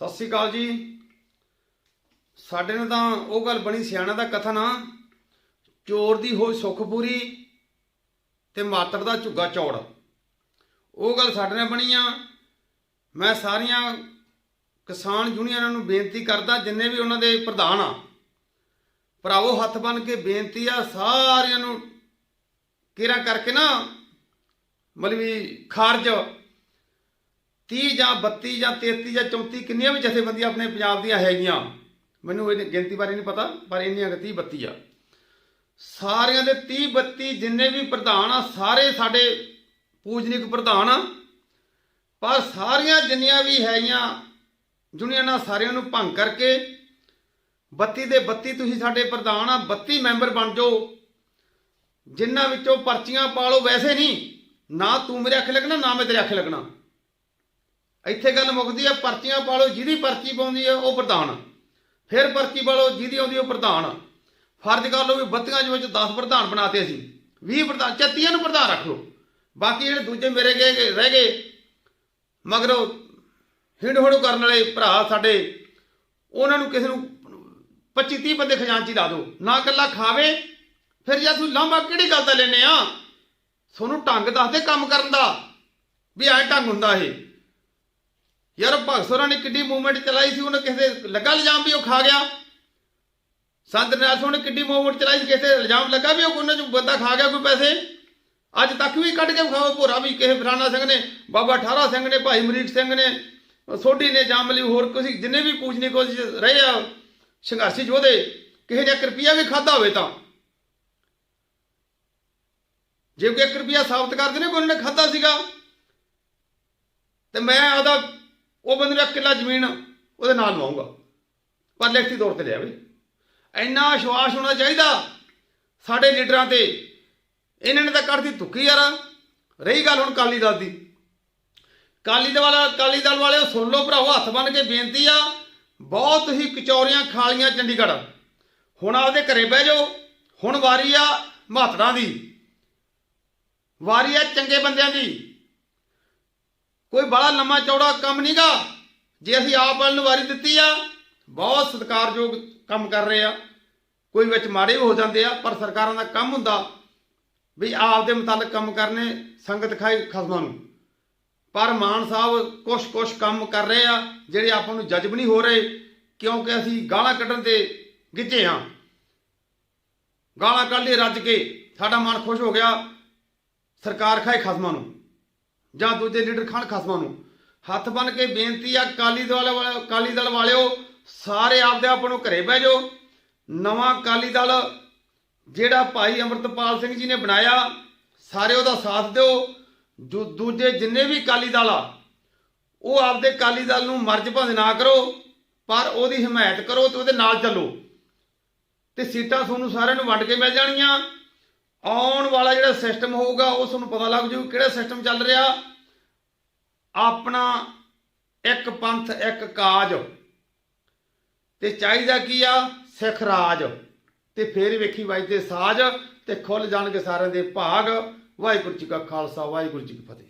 ਸਤਿ ਸ੍ਰੀ ਅਕਾਲ ਜੀ। ਸਾਡੇ ਨਾਲ ਤਾਂ ਉਹ ਗੱਲ ਬਣੀ ਸਿਆਣਾ ਦਾ ਕਥਨ ਆ। ਚੋਰ ਦੀ ਹੋਈ ਸੁੱਖ ਪੂਰੀ ਤੇ ਮਾਤੜ ਦਾ ਝੁੱਗਾ ਚੌੜ। ਉਹ ਗੱਲ ਸਾਡੇ ਨਾਲ ਬਣੀ ਆ। ਮੈਂ ਸਾਰੀਆਂ ਕਿਸਾਨ ਯੂਨੀਅਨਾਂ ਨੂੰ ਬੇਨਤੀ ਕਰਦਾ, ਜਿੰਨੇ ਵੀ ਉਹਨਾਂ ਦੇ ਪ੍ਰਧਾਨ ਆ, ਭਰਾਵੋ, ਹੱਥ ਬਨ ਕੇ ਬੇਨਤੀ ਆ, ਸਾਰਿਆਂ ਨੂੰ ਕਿਰਾ ਕਰਕੇ ਨਾ ਮਤਲਬ ਵੀ ਖਾਰਜ 30 ਜਾਂ 32 ਜਾਂ 33 ਜਾਂ 34 ਕਿੰਨੀਆਂ ਵੀ ਜਥੇਬੰਦੀਆਂ ਆਪਣੇ ਪੰਜਾਬ ਦੀਆਂ ਹੈਗੀਆਂ, ਮੈਨੂੰ ਇਹ ਗਿਣਤੀ ਬਾਰੇ ਨਹੀਂ ਪਤਾ, ਪਰ ਇੰਨੀਆਂ ਕੁ 30 32 ਆ। ਸਾਰਿਆਂ ਦੇ 30 32 ਜਿੰਨੇ ਵੀ ਪ੍ਰਧਾਨ ਆ, ਸਾਰੇ ਸਾਡੇ ਪੂਜਨੀਕ ਪ੍ਰਧਾਨ ਆ, ਪਰ ਸਾਰੀਆਂ ਜਿੰਨੀਆਂ ਵੀ ਹੈਗੀਆਂ ਯੂਨੀਅਨਾਂ ਸਾਰਿਆਂ ਨੂੰ ਭੰਗ ਕਰਕੇ 32 ਦੇ 32 ਤੁਸੀਂ ਸਾਡੇ ਪ੍ਰਧਾਨ ਆ 32 ਮੈਂਬਰ ਬਣ ਜਾਓ। ਜਿਨ੍ਹਾਂ ਵਿੱਚੋਂ ਪਰਚੀਆਂ ਪਾ ਲਓ, ਵੈਸੇ ਨਹੀਂ, ਨਾ ਤੂੰ ਮੇਰੇ ਅੱਖ ਲੱਗਣਾ, ਨਾ ਮੈਂ ਤੇਰੇ ਅੱਖ ਲੱਗਣਾ। ਇੱਥੇ ਗੱਲ ਮੁੱਕਦੀ ਆ, ਪਰਚੀਆਂ ਪਾ ਲਓ, ਜਿਹਦੀ ਪਰਚੀ ਪਾਉਂਦੀ ਆ, ਉਹ ਪ੍ਰਧਾਨ। ਫਿਰ ਪਰਚੀ ਪਾ ਲਓ, ਜਿਹਦੀ ਆਉਂਦੀ ਉਹ ਪ੍ਰਧਾਨ। ਫਰਜ਼ ਕਰ ਲਓ ਵੀ 32 ਦੇ ਵਿੱਚ 10 ਪ੍ਰਧਾਨ ਬਣਾਤੇ ਅਸੀਂ 20 ਪ੍ਰਧਾਨ 34 ਨੂੰ ਪ੍ਰਧਾਨ ਰੱਖ ਲਓ। ਬਾਕੀ ਜਿਹੜੇ ਦੂਜੇ ਮੇਰੇ ਗਏ ਰਹਿ ਗਏ, ਮਗਰੋਂ ਹਿੰਡ ਹੁੜ ਕਰਨ ਵਾਲੇ ਭਰਾ ਸਾਡੇ, ਉਹਨਾਂ ਨੂੰ ਕਿਸੇ ਨੂੰ 25 30 ਬੰਦੇ ਖਜ਼ਾਨਚੀ ਲਾ ਦਿਓ। ਨਾ ਇਕੱਲਾ ਖਾਵੇ, ਫਿਰ ਜੇ ਤੂੰ ਲਾਂਭਾ ਕਿਹੜੀ ਗੱਲ ਦਾ ਲੈਨੇ ਆ? ਤੁਹਾਨੂੰ ਢੰਗ ਦੱਸਦੇ ਕੰਮ ਕਰਨ ਦਾ, ਵੀ ਐ ਢੰਗ ਹੁੰਦਾ ਇਹ। ਯਾਰ ਭਗਤ ਸੋਰਾਂ ਨੇ ਕਿੱਡੀ ਮੂਵਮੈਂਟ ਚਲਾਈ ਸੀ, ਉਹਨੇ ਕਿਸੇ ਲੱਗਾ ਇਲਜ਼ਾਮ ਵੀ ਉਹ ਖਾ ਗਿਆ? ਸੰਤ ਨਿਆਸ ਨੇ ਕਿੱਡੀ ਮੂਵਮੈਂਟ ਚਲਾਈ ਸੀ, ਕਿਸੇ ਇਲਜ਼ਾਮ ਲੱਗਾ ਵੀ ਉਹ ਉਹਨਾਂ ਚ ਬੰਦਾ ਖਾ ਗਿਆ ਕੋਈ ਪੈਸੇ? ਅੱਜ ਤੱਕ ਵੀ ਕੱਢ ਕੇ ਖਾਓ ਭੋਰਾ ਵੀ, ਕਿਸੇ ਫਰਾਨਾ ਸਿੰਘ ਨੇ, ਬਾਬਾ ਠਾਰਾ ਸਿੰਘ ਨੇ, ਭਾਈ ਮਰੀਕ ਸਿੰਘ ਨੇ, ਸੋਢੀ ਨੇ, ਜਾਮਲੀ ਹੋਰ ਕਿਸੇ ਜਿੰਨੇ ਵੀ ਪੂਜਨੀ ਕੋਸ਼ਿਸ਼ ਰਹੇ ਆ, ਸੰਘਰਸ਼ੀ ਯੋਧੇ ਕਿਸੇ ਨੇ 1 ਵੀ ਖਾਦਾ ਹੋਵੇ ਤਾਂ। ਜੇ ਕੋਈ 1 ਸਾਬਤ ਕਰਦੇ ਨੇ ਕੋਈ ਉਹਨਾਂ ਨੇ ਖਾਦਾ ਸੀਗਾ। ਤੇ ਮੈਂ ਆਦਾ ਉਹ ਬੰਦੇ ਨੂੰ ਇੱਕ ਕਿੱਲਾ ਜ਼ਮੀਨ ਉਹਦੇ ਨਾਲ ਲਵਾਉਂਗਾ ਪਰ ਲਿਖਤੀ ਤੌਰ ਤੇ ਲਿਆ ਵੀ ਇੰਨਾ ਵਿਸ਼ਵਾਸ ਹੋਣਾ ਚਾਹੀਦਾ। ਸਾਡੇ ਲੀਡਰਾਂ ਤੇ ਇਹਨਾਂ ਨੇ ਤਾਂ ਕੱਢਦੀ ਤੁੱਕੀ ਯਾਰ। ਰਹੀ ਗੱਲ ਹੁਣ ਕਾਲੀ ਦਲ ਦੀ। ਕਾਲੀ ਦਲ ਵਾਲਾ ਕਾਲੀ ਦਲ ਵਾਲਿਓ ਸੁਣ ਲਓ ਭਰਾਓ ਹੱਥ ਬੰਨ ਕੇ ਬੇਨਤੀ ਆ। ਬਹੁਤ ਹੀ ਕਚੌਰੀਆਂ ਖਾਲੀਆਂ ਚੰਡੀਗੜ੍ਹ। ਹੁਣ ਆਪਦੇ ਘਰੇ ਬਹਿ ਜਾਓ। ਹੁਣ ਵਾਰੀ ਆ ਮਹਤੜਾਂ ਦੀ। ਵਾਰੀ ਆ ਚੰਗੇ ਬੰਦਿਆਂ ਦੀ। ਕੋਈ ਬੜਾ ਲੰਮਾ ਚੌੜਾ ਕੰਮ ਨਹੀਂਗਾ ਜੇ ਅਸੀਂ ਆਪ ਵੱਲ ਨੂੰ ਵਾਰੀ ਦਿੱਤੀ ਆ, ਬਹੁਤ ਸਤਿਕਾਰਯੋਗ ਕੰਮ ਕਰ ਰਹੇ ਆ। ਕੋਈ ਵਿੱਚ ਮਾੜੇ ਵੀ ਹੋ ਜਾਂਦੇ ਆ, ਪਰ ਸਰਕਾਰਾਂ ਦਾ ਕੰਮ ਹੁੰਦਾ ਵੀ ਆਪ ਦੇ ਮੁਤਾਲਕ ਕੰਮ ਕਰਨੇ, ਸੰਗਤ ਖਾਈ ਖਸਮਾਂ ਨੂੰ। ਪਰ ਮਾਨ ਸਾਹਿਬ ਕੁਛ ਕੁਛ ਕੰਮ ਕਰ ਰਹੇ ਆ, ਜਿਹੜੇ ਆਪਾਂ ਨੂੰ ਜਜ਼ਬ ਨਹੀਂ ਹੋ ਰਹੇ, ਕਿਉਂਕਿ ਅਸੀਂ ਗਾਲਾਂ ਕੱਢਣ ਤੇ ਗਿੱਝੇ ਆ ਗਾਲਾਂ ਕੱਢ ਲਈ ਰੱਜ ਕੇ ਸਾਡਾ ਮਨ ਖੁਸ਼ ਹੋ ਗਿਆ, ਸਰਕਾਰ ਖਾਏ ਖਸਮਾਂ ਨੂੰ। ਜਾਂ ਦੂਜੇ ਲੀਡਰ ਖਾਨ ਖਸਮਾਂ ਨੂੰ। ਹੱਥ ਬੰਨ ਕੇ ਬੇਨਤੀ ਆ ਕਾਲੀ ਦਲ ਵਾਲੇ ਕਾਲੀ ਦਲ ਵਾਲਿਓ, ਸਾਰੇ ਆਪਦੇ ਆਪ ਨੂੰ ਘਰੇ ਬਹਿ ਜਾਓ। ਨਵਾਂ ਕਾਲੀ ਦਲ ਜਿਹੜਾ ਭਾਈ ਅਮਰਤਪਾਲ ਸਿੰਘ ਜੀ ਨੇ ਬਣਾਇਆ, ਸਾਰੇ ਉਹਦਾ ਸਾਥ ਦਿਓ। ਦੂ- ਦੂਜੇ ਜਿੰਨੇ ਵੀ ਕਾਲੀ ਦਲ ਆ, ਉਹ ਆਪਦੇ ਕਾਲੀ ਦਲ ਨੂੰ ਮਰਜ ਭੰਦ ਨਾ ਕਰੋ, ਪਰ ਉਹਦੀ ਹਮਾਇਤ ਕਰੋ ਤੇ ਉਹਦੇ ਨਾਲ ਚੱਲੋ। ਤੇ ਸੀਟਾਂ ਤੁਹਾਨੂੰ ਸਾਰਿਆਂ ਨੂੰ ਵੰਡ ਕੇ ਮਿਲ ਜਾਣੀਆਂ। ਆਉਣ ਵਾਲਾ ਜਿਹੜਾ ਸਿਸਟਮ ਹੋਊਗਾ, ਉਹ ਤੁਹਾਨੂੰ ਪਤਾ ਲੱਗ ਜੂ ਕਿਹੜਾ ਸਿਸਟਮ ਚੱਲ ਰਿਹਾ। ਆਪਣਾ ਇੱਕ ਪੰਥ, ਇੱਕ ਕਾਜ। ਤੇ ਚਾਹੀਦਾ ਕੀ ਆ? ਸਿੱਖ ਰਾਜ। ਤੇ ਫੇਰ ਵੇਖੀ ਵੱਜਦੇ ਸਾਜ ਤੇ ਖੁੱਲ ਜਾਣਗੇ ਸਾਰਿਆਂ ਦੇ ਭਾਗ। ਵਾਹਿਗੁਰੂ ਜੀ ਕਾ ਖਾਲਸਾ, ਵਾਹਿਗੁਰੂ ਜੀ ਕੀ ਫਤਿਹ।